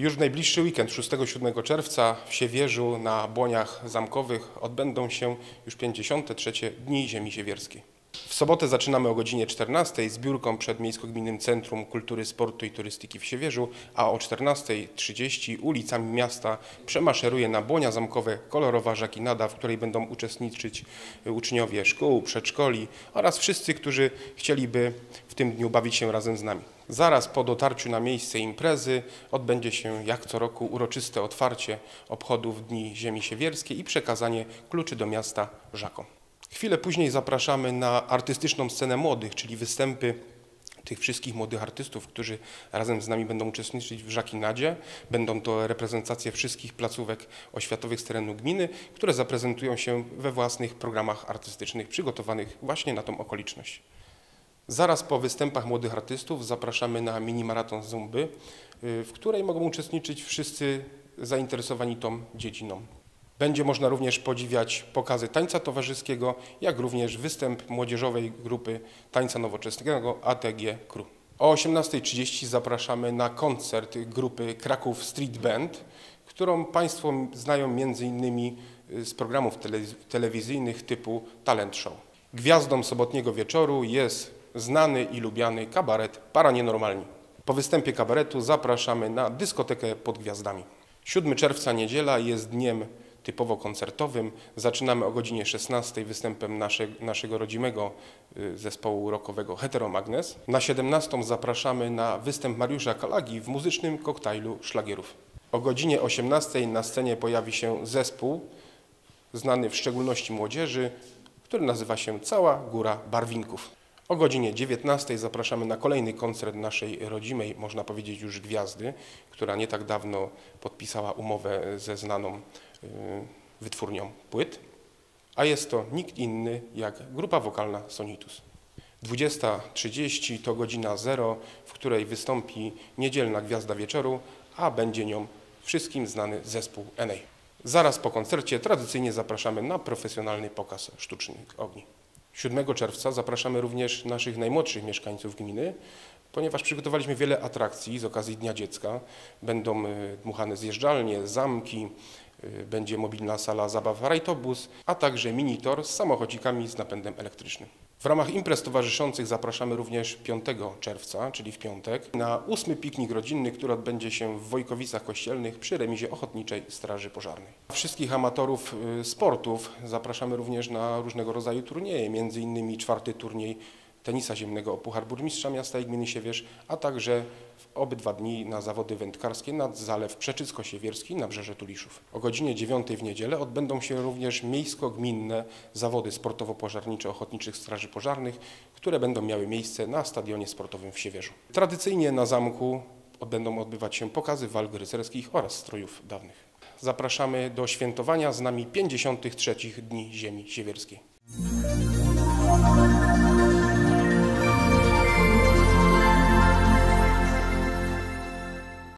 Już w najbliższy weekend 6-7 czerwca w Siewierzu na Błoniach Zamkowych odbędą się już 53. Dni Ziemi Siewierskiej. W sobotę zaczynamy o godzinie 14 zbiórką przed Miejsko-Gminnym Centrum Kultury, Sportu i Turystyki w Siewierzu, a o 14.30 ulicami miasta przemaszeruje na Błonia Zamkowe kolorowa żakinada, w której będą uczestniczyć uczniowie szkół, przedszkoli oraz wszyscy, którzy chcieliby w tym dniu bawić się razem z nami. Zaraz po dotarciu na miejsce imprezy odbędzie się jak co roku uroczyste otwarcie obchodów Dni Ziemi Siewierskiej i przekazanie kluczy do miasta Żakom. Chwilę później zapraszamy na artystyczną scenę młodych, czyli występy tych wszystkich młodych artystów, którzy razem z nami będą uczestniczyć w Żakinadzie. Będą to reprezentacje wszystkich placówek oświatowych z terenu gminy, które zaprezentują się we własnych programach artystycznych przygotowanych właśnie na tą okoliczność. Zaraz po występach młodych artystów zapraszamy na mini maraton Zumby, y, w której mogą uczestniczyć wszyscy zainteresowani tą dziedziną. Będzie można również podziwiać pokazy tańca towarzyskiego, jak również występ młodzieżowej grupy tańca nowoczesnego ATG Kru. O 18.30 zapraszamy na koncert grupy Kraków Street Band, którą Państwo znają m.in. z programów telewizyjnych typu Talent Show. Gwiazdą sobotniego wieczoru jest znany i lubiany kabaret Para Nienormalni. Po występie kabaretu zapraszamy na dyskotekę pod gwiazdami. 7 czerwca niedziela jest dniem typowo koncertowym. Zaczynamy o godzinie 16 występem nasze, naszego rodzimego y, zespołu rockowego Heteromagnes. Na 17 zapraszamy na występ Mariusza Kalagi w muzycznym koktajlu szlagierów. O godzinie 18 na scenie pojawi się zespół znany w szczególności młodzieży, który nazywa się Cała Góra Barwinków. O godzinie 19 zapraszamy na kolejny koncert naszej rodzimej, można powiedzieć już gwiazdy, która nie tak dawno podpisała umowę ze znaną y, wytwórnią płyt, a jest to nikt inny jak grupa wokalna Sonitus. 20.30 to godzina zero, w której wystąpi niedzielna gwiazda wieczoru, a będzie nią wszystkim znany zespół NA. Zaraz po koncercie tradycyjnie zapraszamy na profesjonalny pokaz sztucznych ogni. 7 czerwca zapraszamy również naszych najmłodszych mieszkańców gminy, ponieważ przygotowaliśmy wiele atrakcji z okazji Dnia Dziecka. Będą y, dmuchane zjeżdżalnie, zamki, będzie mobilna sala zabaw rajtobus, a także minitor z samochodzikami z napędem elektrycznym. W ramach imprez towarzyszących zapraszamy również 5 czerwca, czyli w piątek, na ósmy piknik rodzinny, który odbędzie się w Wojkowicach Kościelnych przy remizie Ochotniczej Straży Pożarnej. Wszystkich amatorów y, sportów zapraszamy również na różnego rodzaju turnieje, innymi czwarty turniej tenisa ziemnego o Puchar Burmistrza Miasta i Gminy Siewierz, a także w obydwa dni na zawody wędkarskie nad Zalew Przeczycko-Siewierski na Brzeże Tuliszów. O godzinie 9 w niedzielę odbędą się również miejsko-gminne zawody sportowo-pożarnicze Ochotniczych Straży Pożarnych, które będą miały miejsce na Stadionie Sportowym w Siewierzu. Tradycyjnie na zamku będą odbywać się pokazy walk rycerskich oraz strojów dawnych. Zapraszamy do świętowania z nami 53 Dni Ziemi Siewierskiej.